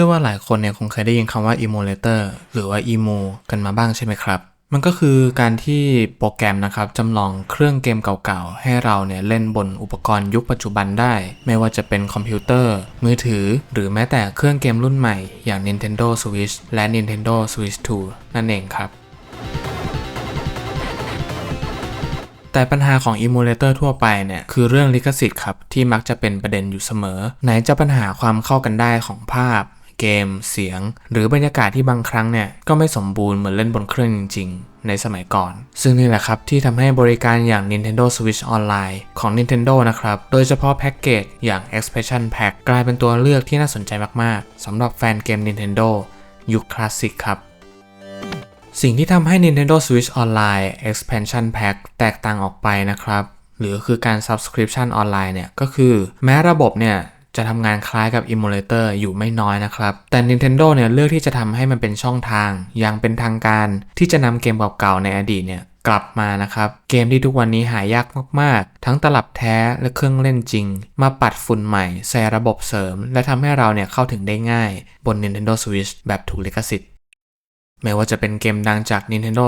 ชื่อว่าหลายคนเนี่ยคงเคยได้ยินคำว่า emulator หรือว่า emo กันมาบ้างใช่ไหมครับ มันก็คือการที่โปรแกรมนะครับจำลองเครื่องเกมเก่าๆ ให้เราเนี่ยเล่นบนอุปกรณ์ยุคปัจจุบันได้ ไม่ว่าจะเป็นคอมพิวเตอร์ มือถือ หรือแม้แต่เครื่องเกมรุ่นใหม่อย่าง Nintendo Switch และ Nintendo Switch 2 นั่นเองครับแต่ปัญหาของ emulator ทั่วไปเนี่ย คือเรื่องลิขสิทธิ์ครับ ที่มักจะเป็นประเด็นอยู่เสมอ ไหนจะปัญหาความเข้ากันได้ของภาพ เกม เสียง หรือบรรยากาศที่บางครั้งเนี่ยก็ไม่สมบูรณ์เหมือนเล่นบนเครื่องจริง ๆ ในสมัยก่อน ซึ่งนี่แหละครับที่ทำให้บริการอย่าง Nintendo Switch Online ของ Nintendo นะครับ โดยเฉพาะแพ็กเกจอย่าง Expansion Pack กลายเป็นตัวเลือกที่น่าสนใจมากๆสำหรับแฟนเกม Nintendo ยุคคลาสสิกครับสิ่งที่ทำให้ Nintendo Switch Online Expansion Pack แตกต่างออกไปนะครับ หรือคือการ Subscription ออนไลน์เนี่ย ก็คือแม้ระบบเนี่ย จะทำงานคล้ายกับ Emulator อยู่ไม่น้อยนะครับ แต่ Nintendo เนี่ยเลือกที่จะทำให้มันเป็นช่องทาง อย่างเป็นทางการ ที่จะนำเกมเก่าๆในอดีตเนี่ยกลับมานะครับ เกมที่ทุกวันนี้หายากมากๆ ทั้งตลับแท้และเครื่องเล่นจริง มาปัดฝุ่นใหม่ใส่ระบบเสริม และทำให้เราเนี่ยเข้าถึงได้ง่าย บน Nintendo Switch แบบถูกลิขสิทธิ์ไม่ว่าจะเป็นเกมดังจาก Nintendo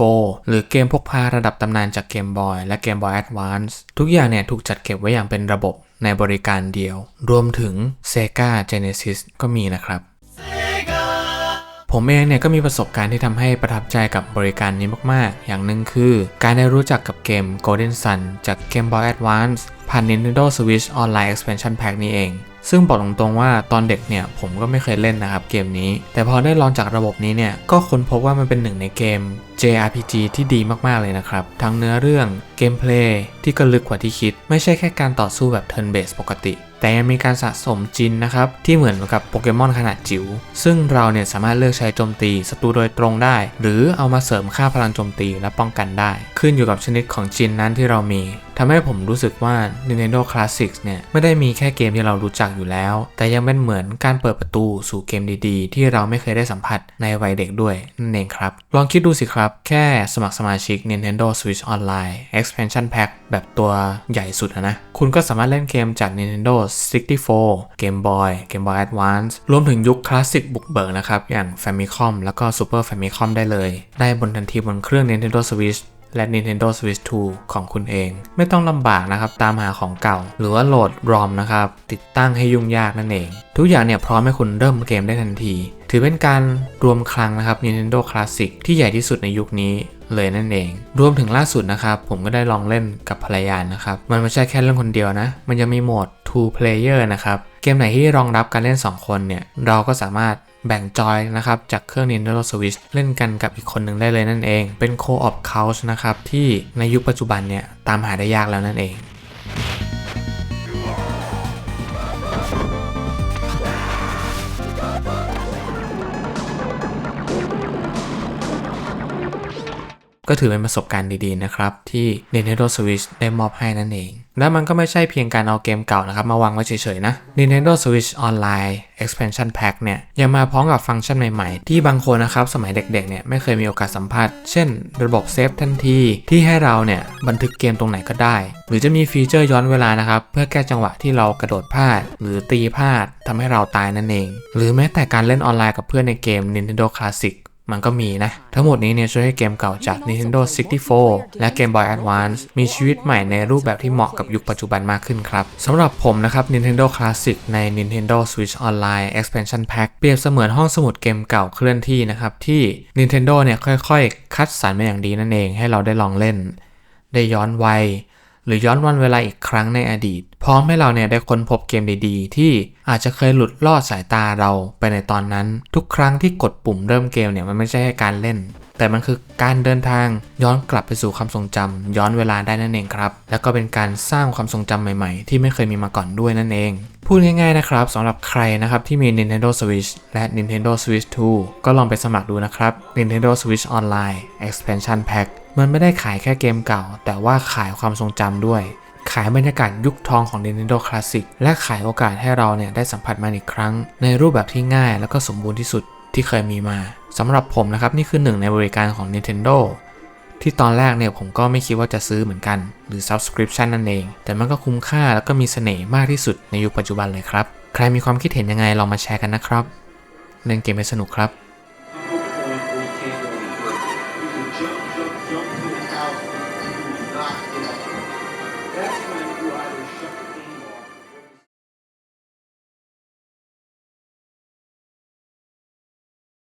64 หรือเกมพกพาระดับตำนานจาก Game Boy และ Game Boy Advance ทุกอย่างเนี่ยถูกจัดเก็บไว้อย่างเป็นระบบ ในบริการเดียว รวมถึง Sega Genesis ก็มีนะครับผมเองเนี่ยก็มีประสบการณ์ที่ทำให้ประทับใจกับบริการนี้มาก ๆ อย่างหนึ่งคือ การได้รู้จักกับเกม Golden Sun จาก Game Boy Advance ผ่าน Nintendo Switch Online Expansion Pack นี้เอง ซึ่งบอกตรงๆว่าตอนเด็กเนี่ยผมก็ไม่เคยเล่นนะครับเกมนี้ แต่พอได้ลองจากระบบนี้เนี่ยก็ค้นพบว่ามันเป็นหนึ่งในเกม JRPG ที่ดีมากๆเลยนะครับ ทั้งเนื้อเรื่องเกมเพลย์ที่ก็ลึกกว่าที่คิด ไม่ใช่แค่การต่อสู้แบบ turn based ปกติ แต่ยังมีการสะสมจินนะครับ ที่เหมือนกับโปเกมอนขนาดจิ๋วซึ่งเราเนี่ยสามารถเลือกใช้โจมตีศัตรูโดยตรงได้ หรือเอามาเสริมค่าพลังโจมตีและป้องกันได้ ขึ้นอยู่กับชนิดของจินนั้นที่เรามีทำให้ผมรู้สึกว่า Nintendo Classics เนี่ย ไม่ได้มีแค่เกมที่เรารู้จักอยู่แล้ว แต่ยังเป็นเหมือนการเปิดประตูสู่เกมดีๆ ที่เราไม่เคยได้สัมผัสในวัยเด็กด้วยนั่นเองครับ ลองคิดดูสิครับ แค่สมัครสมาชิก Nintendo Switch Online Expansion Pack แบบตัวใหญ่สุดนะ คุณก็สามารถเล่นเกมจาก Nintendo 64 Game Boy Game Boy Advance รวมถึงยุคคลาสสิกบุกเบิกนะครับ อย่าง Famicom แล้วก็ Super Famicom ได้เลย ได้บนทันทีบนเครื่อง Nintendo Switch และ Nintendo Switch 2 ของคุณเอง ไม่ต้องลำบากนะครับ ตามหาของเก่า หรือว่าโหลด ROM นะครับ ติดตั้งให้ยุ่งยากนั่นเอง ทุกอย่างเนี่ยพร้อมให้คุณเริ่มเกมได้ทันที ถือเป็นการรวมคลังนะครับ Nintendo Classic ที่ใหญ่ที่สุดในยุคนี้ เลยนั่นเอง รวมถึงล่าสุดนะครับ ผมก็ได้ลองเล่นกับภรรยานะครับ มันไม่ใช่แค่เล่นคนเดียวนะ มันจะมีโหมด two player นะครับ เกมไหนที่รองรับการเล่น 2 คนเนี่ย เราก็สามารถแบ่งจอยนะครับ จากเครื่อง Nintendo Switch เล่นกันกับอีกคนหนึ่งได้เลยนั่นเอง เป็น Co-op Couch นะครับ ที่ในยุคปัจจุบันเนี่ยตามหาได้ยากแล้วนั่นเอง ก็ถือเป็นประสบการณ์ดีๆนะครับ ที่ Nintendo Switch ได้มอบให้นั่นเอง และมันก็ไม่ใช่เพียงการเอาเกมเก่านะครับ มาวางไว้เฉยๆนะ Nintendo Switch Online Expansion Pack เนี่ยยังมาพร้อมกับฟังก์ชันใหม่ๆ ที่บางคนนะครับสมัยเด็กๆเนี่ยไม่เคยมีโอกาสสัมผัส เช่น ระบบเซฟทันทีที่ให้เราเนี่ยบันทึกเกมตรงไหนก็ได้ หรือจะมีฟีเจอร์ย้อนเวลานะครับเพื่อแก้จังหวะที่เรากระโดดพลาด หรือตีพลาดทำให้เราตายนั่นเอง หรือแม้แต่การเล่นออนไลน์กับเพื่อนในเกม Nintendo Classic มันก็มีนะ ทั้งหมดนี้เนี่ยช่วยให้เกมเก่าจาก Nintendo 64 และ Game Boy Advance มีชีวิตใหม่ในรูปแบบที่เหมาะกับยุคปัจจุบันมากขึ้นครับสำหรับผมนะครับ Nintendo Classic ใน Nintendo Switch Online Expansion Pack เปรียบเสมือนห้องสมุดเกมเก่าเคลื่อนที่นะครับ ที่ Nintendo เนี่ยค่อยๆ คัดสรรมาอย่างดีนั่นเองให้เราได้ลองเล่น ได้ย้อนวัย หรือย้อนวันเวลาอีกครั้งในอดีต พร้อมให้เราเนี่ยได้ค้นพบเกมดีๆ ที่อาจจะเคยหลุดลอดสายตาเราไปในตอนนั้น ทุกครั้งที่กดปุ่มเริ่มเกมเนี่ยมันไม่ใช่แค่การเล่น แต่มันคือการเดินทางย้อนกลับไปสู่ความทรงจำย้อนเวลาได้นั่นเองครับ แล้วก็เป็นการสร้างความทรงจำใหม่ๆ ที่ไม่เคยมีมาก่อนด้วยนั่นเอง พูดง่ายๆนะครับสำหรับใครนะครับที่มี Nintendo Switch และ Nintendo Switch 2 ก็ลองไปสมัครดูนะครับ Nintendo Switch Online Expansion Pack มันไม่ได้ขายแค่เกมเก่า แต่ว่าขายความทรงจำด้วย ขายบรรยากาศยุคทองของ Nintendo Classic และขายโอกาสให้เราเนี่ยได้สัมผัสมันอีกครั้ง ในรูปแบบที่ง่ายแล้วก็สมบูรณ์ที่สุด ที่เคยมีมาสำหรับผมนะครับนี่คือหนึ่งในบริการของ Nintendo ที่ตอนแรกเนี่ยผมก็ไม่คิดว่าจะซื้อเหมือนกัน หรือ Subscription นั่นเอง แต่มันก็คุ้มค่าแล้วก็มีเสน่ห์มากที่สุดในยุคปัจจุบันเลยครับ ใครมีความคิดเห็นยังไงลองมาแชร์กันนะครับ เล่นเกมให้สนุกครับ